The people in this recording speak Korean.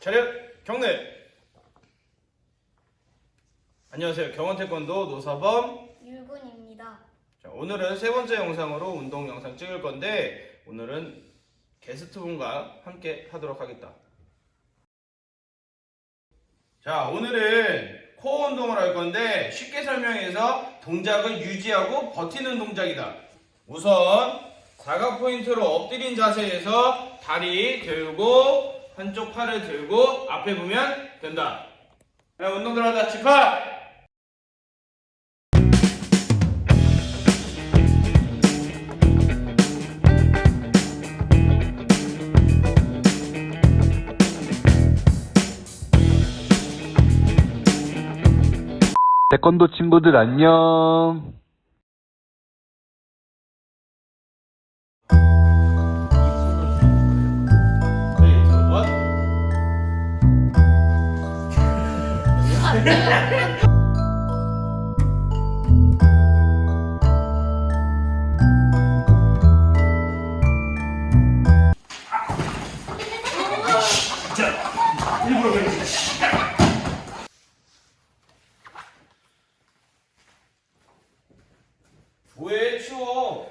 차렷 경례. 안녕하세요. 경원태권도 노사범. 율군입니다. 자, 오늘은 세 번째 영상으로 운동 영상 찍을 건데 오늘은 게스트분과 함께 하도록 하겠다. 자 오늘은 코어 운동을 할 건데 쉽게 설명해서 동작을 유지하고 버티는 동작이다. 우선 사각 포인트로 엎드린 자세에서 다리 들고 한쪽 팔을 들고 앞에 보면 된다. 자, 운동 들어가자. 집합! 태권도 친구들 안녕. 일부러 그랬지. 왜 추워?